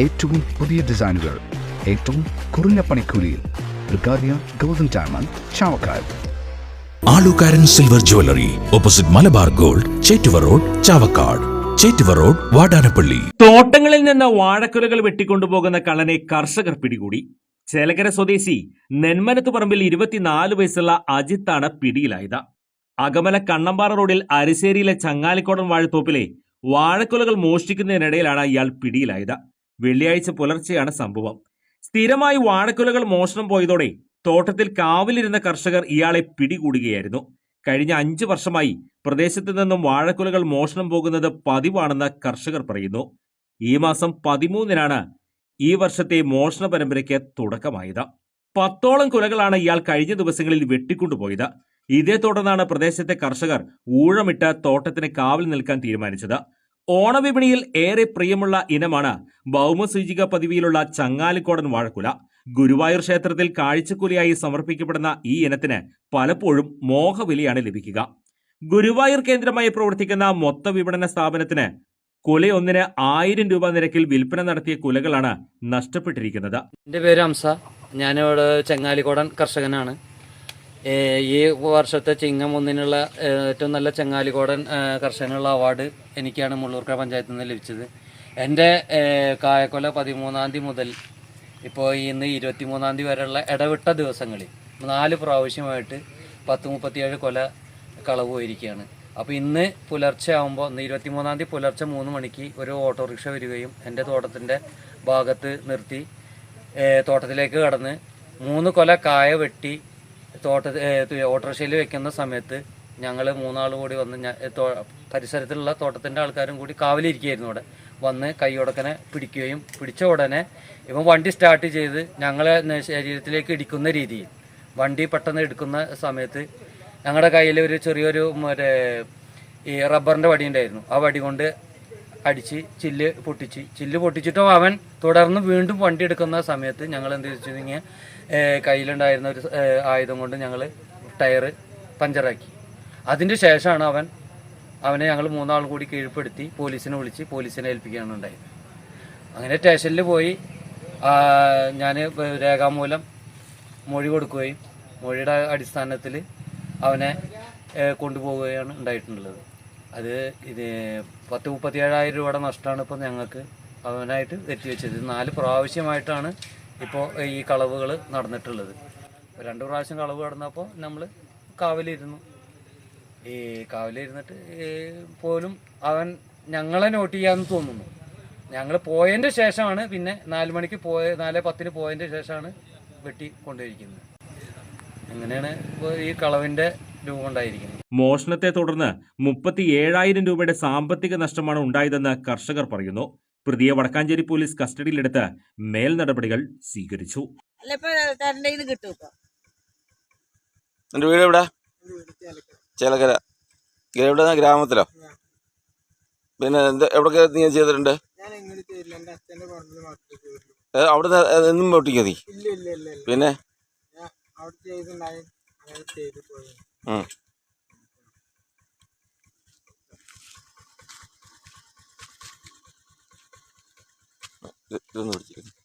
ഏറ്റവും പുതിയ ഡിസൈനുകൾ ഏറ്റവും കുറഞ്ഞ പണിക്കൂലിയിൽ ബ്രിഗാദിയ golden diamond Chavakkad. Alukkaran silver jewellery opposite Malabar gold Chettuva road Chavakkad. Chettuva road Vadanappally. തോട്ടങ്ങളിൽ നിന്ന് വാഴക്കുലകൾ വെട്ടിക്കൊണ്ടുപോകുന്ന കള്ളനെ കർഷകർ പിടികൂടി. ചേലകര സ്വദേശി നെന്മനത്ത് പറമ്പിൽ ഇരുപത്തിനാല് വയസ്സുള്ള അജിത്താണ് പിടിയിലായത്. അകമല കണ്ണമ്പാറ റോഡിൽ അരിശേരിയിലെ ചങ്ങാലിക്കോടൻ വാഴത്തോപ്പിലെ വാഴക്കുലകൾ മോഷ്ടിക്കുന്നതിനിടയിലാണ് ഇയാൾ പിടിയിലായത്. വെള്ളിയാഴ്ച പുലർച്ചെയാണ് സംഭവം. സ്ഥിരമായി വാഴക്കുലകൾ മോഷണം പോയതോടെ തോട്ടത്തിൽ കാവിലിരുന്ന കർഷകർ ഇയാളെ പിടികൂടുകയായിരുന്നു. കഴിഞ്ഞ അഞ്ചു വർഷമായി പ്രദേശത്ത് നിന്നും വാഴക്കുലകൾ മോഷണം പോകുന്നത് പതിവാണെന്ന് കർഷകർ പറയുന്നു. ഈ മാസം പതിമൂന്നിനാണ് ഈ വർഷത്തെ മോഷണ പരമ്പരയ്ക്ക് തുടക്കമായത്. പത്തോളം കുലകളാണ് ഇയാൾ കഴിഞ്ഞ ദിവസങ്ങളിൽ വെട്ടിക്കൊണ്ടുപോയത്. ഇതേ തുടർന്നാണ് പ്രദേശത്തെ കർഷകർ ഊഴമിട്ട് തോട്ടത്തിന് കാവൽ നിൽക്കാൻ തീരുമാനിച്ചത്. ഓണവിപണിയിൽ ഏറെ പ്രിയമുള്ള ഇനമാണ് ഭൗമസൂചിക പദവിയിലുള്ള ചങ്ങാലിക്കോടൻ വാഴക്കുല. ഗുരുവായൂർ ക്ഷേത്രത്തിൽ കാഴ്ചക്കുലയായി സമർപ്പിക്കപ്പെടുന്ന ഈ ഇനത്തിന് പലപ്പോഴും മോഹവിലയാണ് ലഭിക്കുക. ഗുരുവായൂർ കേന്ദ്രമായി പ്രവർത്തിക്കുന്ന മൊത്ത വിപണന സ്ഥാപനത്തിന് കുലയൊന്നിന് ആയിരം രൂപ നിരക്കിൽ വിൽപ്പന നടത്തിയ കുലകളാണ് നഷ്ടപ്പെട്ടിരിക്കുന്നത്. എന്റെ പേര് ഹംസ ഞാനിവിടെ ചെങ്ങാലിക്കോടൻ കർഷകനാണ്. ഈ വർഷത്തെ ചിങ്ങം ഒന്നിനുള്ള ഏറ്റവും നല്ല ചെങ്ങാലിക്കോടൻ കർഷകനുള്ള അവാർഡ് എനിക്കാണ് മുള്ളൂർക്കര പഞ്ചായത്തിൽ നിന്ന് ലഭിച്ചത്. എന്റെ കായക്കൊല പതിമൂന്നാം തീയതി മുതൽ ഇപ്പോൾ ഇന്ന് ഇരുപത്തിമൂന്നാം തീയതി വരെയുള്ള ഇടവിട്ട ദിവസങ്ങളിൽ നാല് പ്രാവശ്യമായിട്ട് പത്ത് മുപ്പത്തിയേഴ് കൊല കളവ് പോയിരിക്കുകയാണ്. അപ്പോൾ ഇന്ന് പുലർച്ചെ ആകുമ്പോൾ ഇന്ന് ഇരുപത്തിമൂന്നാം തീയതി പുലർച്ചെ മൂന്ന് മണിക്ക് ഒരു ഓട്ടോറിക്ഷ വരികയും എന്റെ തോട്ടത്തിന്റെ ഭാഗത്ത് നിർത്തി തോട്ടത്തിലേക്ക് കടന്ന് മൂന്ന് കൊല കായ വെട്ടി തോട്ട ഓട്ടോറിക്ഷയിൽ വെക്കുന്ന സമയത്ത് ഞങ്ങൾ മൂന്നാൾ കൂടി വന്ന് പരിസരത്തിലുള്ള തോട്ടത്തിന്റെ ആൾക്കാരും കൂടി കാവലിരിക്കുകയായിരുന്നു അവിടെ. വന്ന് കൈയുടക്കനെ പിടിക്കുകയും പിടിച്ച ഉടനെ ഇവൻ വണ്ടി സ്റ്റാർട്ട് ചെയ്ത് ഞങ്ങളെ ശരീരത്തിലേക്ക് ഇടിക്കുന്ന രീതിയിൽ. വണ്ടി പെട്ടെന്ന് എടുക്കുന്ന സമയത്ത് ഞങ്ങളുടെ കയ്യിൽ ഒരു ചെറിയൊരു മറ്റേ ഈ റബ്ബറിന്റെ വടി ഉണ്ടായിരുന്നു. ആ വടി കൊണ്ട് അടിച്ച് ചില്ല് പൊട്ടിച്ച്. ചില്ല് പൊട്ടിച്ചിട്ടോ അവൻ തുടർന്ന് വീണ്ടും വണ്ടി എടുക്കുന്ന സമയത്ത് ഞങ്ങൾ എന്ത് വെച്ചിട്ടുണ്ടെങ്കിൽ കയ്യിലുണ്ടായിരുന്ന ഒരു ആയുധം കൊണ്ട് ഞങ്ങൾ ടയർ പഞ്ചറാക്കി. അതിന്റെ ശേഷമാണ് അവൻ അവനെ ഞങ്ങൾ മൂന്നാൾ കൂടി കീഴ്പ്പെടുത്തി പോലീസിനെ വിളിച്ച് പോലീസിനെ ഏൽപ്പിക്കുകയാണ് ഉണ്ടായത്. അങ്ങനെ സ്റ്റേഷനിൽ പോയി ഞാൻ രേഖാമൂലം മൊഴി കൊടുക്കുകയും മൊഴിയുടെ അടിസ്ഥാനത്തിൽ അവനെ കൊണ്ടുപോവുകയാണ് ഉണ്ടായിട്ടുള്ളത്. അത് ഇത് പത്ത് മുപ്പത്തിയേഴായിരം രൂപയുടെ നഷ്ടമാണ് ഇപ്പോൾ ഞങ്ങൾക്ക് അവനായിട്ട് വെച്ചത് നാല് പ്രാവശ്യമായിട്ടാണ് ഇപ്പോൾ ഈ കളവുകൾ നടന്നിട്ടുള്ളത്. രണ്ട് പ്രാവശ്യം കളവ് കടന്നപ്പോൾ നമ്മൾ കാവലിരുന്നു. ഈ കാവലിരുന്നിട്ട് പോലും അവൻ ഞങ്ങളെ നോട്ട് ചെയ്യാമെന്ന് തോന്നുന്നു. ഞങ്ങൾ പോയതിന്റെ ശേഷമാണ് പിന്നെ നാല് മണിക്ക് പോയ നാല് പത്തിന് പോയതിന്റെ ശേഷമാണ് വെട്ടി കൊണ്ടിരിക്കുന്നത് അങ്ങനെയാണ് ഇപ്പോൾ ഈ കളവിന്റെ രൂപം മോഷണത്തെ തുടർന്ന് മുപ്പത്തി ഏഴായിരം രൂപയുടെ സാമ്പത്തിക നഷ്ടമാണ് ഉണ്ടായതെന്ന് കർഷകർ പറയുന്നു. പ്രതിയെ വടക്കാഞ്ചേരി പോലീസ് കസ്റ്റഡിയിലെടുത്ത് മേൽ നടപടികൾ സ്വീകരിച്ചു എന്റെ വീട് എവിടെ? ചേലക്കര. എവിടെ ഗ്രാമത്തിലോ? പിന്നെ നീ ചെയ്തിട്ടുണ്ട്? അവിടുന്ന് എന്നും ഇല്ല പിന്നെ? പിടിച്ചിരുന്നു ഇതൊന്ന് പിടിച്ചിരിക്കുന്നു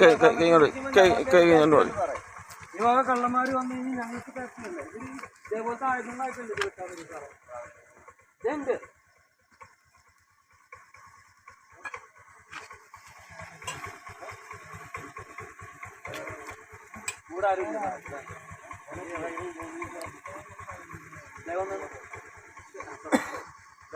കൈ കൈ കൈ ഇങ്ങോട്ട് കൈ കൈ ഇങ്ങോട്ട് മതി. ഈ വക കള്ളന്മാര് വന്നു കഴിഞ്ഞാൽ ഞങ്ങൾക്ക് പ്രശ്നമില്ല. ഇവർ ഇതേപോലത്തെ ആയുധങ്ങളായിട്ടുണ്ട് വേണ്ടി സാറേ? ഇതുണ്ട് ഇവിടെ ആരും ഇല്ല. ദേ വന്ന്. ദേ വന്ന്. ഇതേ വണ്ടി വണ്ടിയൊക്കെ ഞാൻ പഞ്ചറാക്കിയിട്ടുണ്ട്